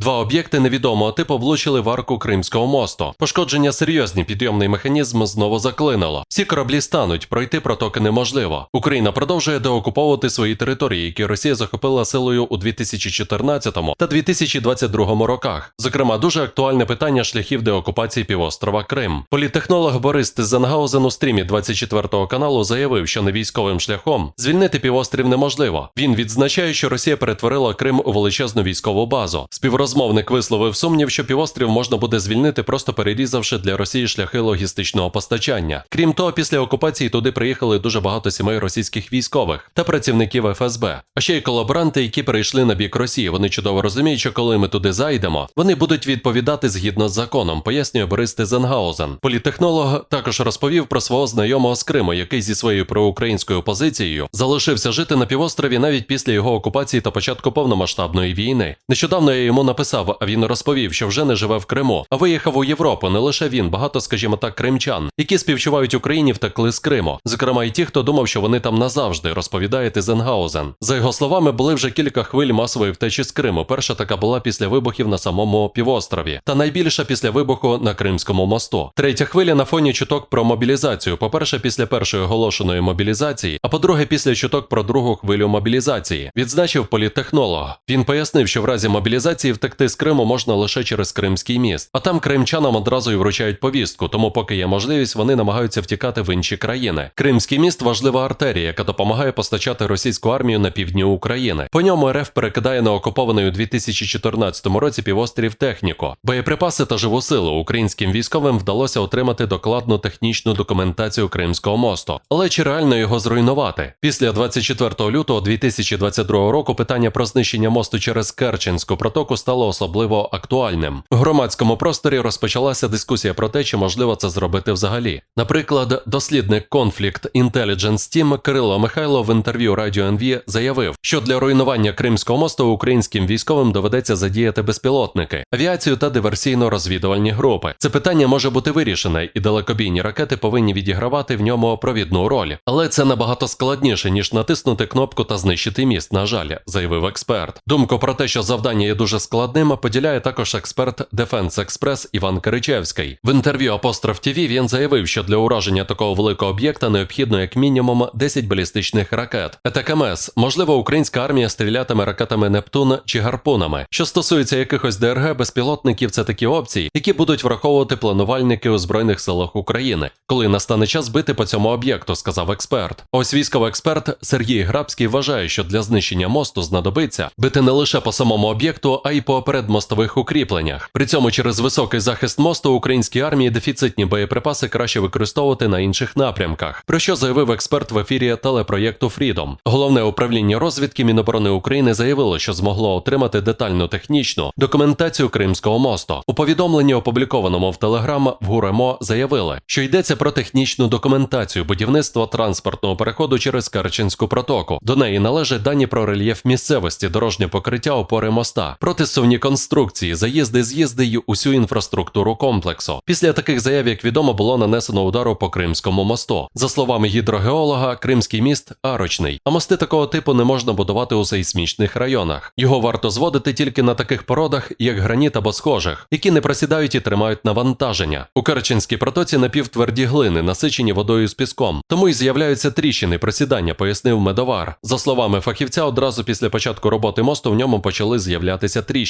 Два об'єкти невідомого типу влучили в арку Кримського мосту. Пошкодження серйозні, підйомний механізм знову заклинило. Всі кораблі стануть, пройти протоки неможливо. Україна продовжує деокуповувати свої території, які Росія захопила силою у 2014 та 2022 роках. Зокрема, дуже актуальне питання шляхів деокупації півострова Крим. Політехнолог Борис Тизенгаузен у стрімі 24 каналу заявив, що не військовим шляхом звільнити півострів неможливо. Він відзначає, що Росія перетворила Крим у величезну військову базу. Співрозмовник висловив сумнів, що півострів можна буде звільнити, просто перерізавши для Росії шляхи логістичного постачання. Крім того, після окупації туди приїхали дуже багато сімей російських військових та працівників фсб, а ще й колаборанти, які перейшли на бік Росії. Вони чудово розуміють, що коли ми туди зайдемо, вони будуть відповідати згідно з законом, пояснює Борис Тизенгаузен. Політехнолог також розповів про свого знайомого з Криму, який зі своєю проукраїнською позицією залишився жити на півострові навіть після його окупації та початку повномасштабної війни. Нещодавно я йому написав, а він розповів, що вже не живе в Криму, а виїхав у Європу. Не лише він, багато, скажімо так, кримчан, які співчувають Україні, втекли з Криму. Зокрема, і ті, хто думав, що вони там назавжди, розповідає Тизенгаузен. За його словами, були вже кілька хвиль масової втечі з Криму. Перша така була після вибухів на самому півострові, та найбільша після вибуху на Кримському мосту. Третя хвиля на фоні чуток про мобілізацію. По-перше, після першої оголошеної мобілізації, а по-друге, після чуток про другу хвилю мобілізації, відзначив політтехнолог. Він пояснив, що в разі мобілізації втекти з Криму можна лише через Кримський міст, а там кримчанам одразу й вручають повістку, тому поки є можливість, вони намагаються втікати в інші країни. Кримський міст важлива артерія, яка допомагає постачати російську армію на півдні України. По ньому РФ перекидає на окупований у 2014 році півострів техніку, боєприпаси та живу силу. Українським військовим вдалося отримати докладну технічну документацію Кримського мосту. Але чи реально його зруйнувати? Після 24 лютого 2022 року питання про знищення мосту через Керченську протоку стало особливо актуальним. У громадському просторі розпочалася дискусія про те, чи можливо це зробити взагалі. Наприклад, дослідник Conflict Intelligence Team Кирило Михайло в інтерв'ю Радіо НВ заявив, що для руйнування Кримського мосту українським військовим доведеться задіяти безпілотники, авіацію та диверсійно-розвідувальні групи. Це питання може бути вирішене, і далекобійні ракети повинні відігравати в ньому провідну роль. Але це набагато складніше ніж натиснути кнопку та знищити міст. На жаль, заявив експерт. Думку про те, що завдання є дуже складним, поділяє також експерт Defense Express Іван Киричевський. В інтерв'ю Апостроф ТВ він заявив, що для ураження такого великого об'єкта необхідно як мінімум 10 балістичних ракет. ЕТКМС, можливо, українська армія стрілятиме ракетами Нептун чи гарпунами. Що стосується якихось ДРГ безпілотників, це такі опції, які будуть враховувати планувальники у збройних силах України, коли настане час бити по цьому об'єкту, сказав експерт. Ось військовий експерт Сергій Грабський вважає, що для знищення мосту знадобиться бити не лише по самому об'єкту, а й по передмостових укріпленнях. При цьому через високий захист мосту українській армії дефіцитні боєприпаси краще використовувати на інших напрямках. Про що заявив експерт в ефірі телепроєкту Фрідом. Головне управління розвідки Міноборони України заявило, що змогло отримати детальну технічну документацію Кримського мосту. У повідомленні, опублікованому в Телеграм в ГУРЕМО, заявили, що йдеться про технічну документацію будівництва транспортного переходу через Керченську протоку. До неї належать дані про рельєф місцевості, дорожнє покриття опори моста, протисувні конструкції, заїзди, з'їзди й усю інфраструктуру комплексу. Після таких заяв, як відомо, було нанесено удару по Кримському мосту. За словами гідрогеолога, Кримський міст арочний, а мости такого типу не можна будувати у сейсмічних районах. Його варто зводити тільки на таких породах, як граніт або схожих, які не просідають і тримають навантаження. У Керченській протоці напівтверді глини, насичені водою з піском, тому й з'являються тріщини просідання, пояснив медовар. За словами фахівця, одразу після початку роботи мосту в ньому почали з'являтися тріщини.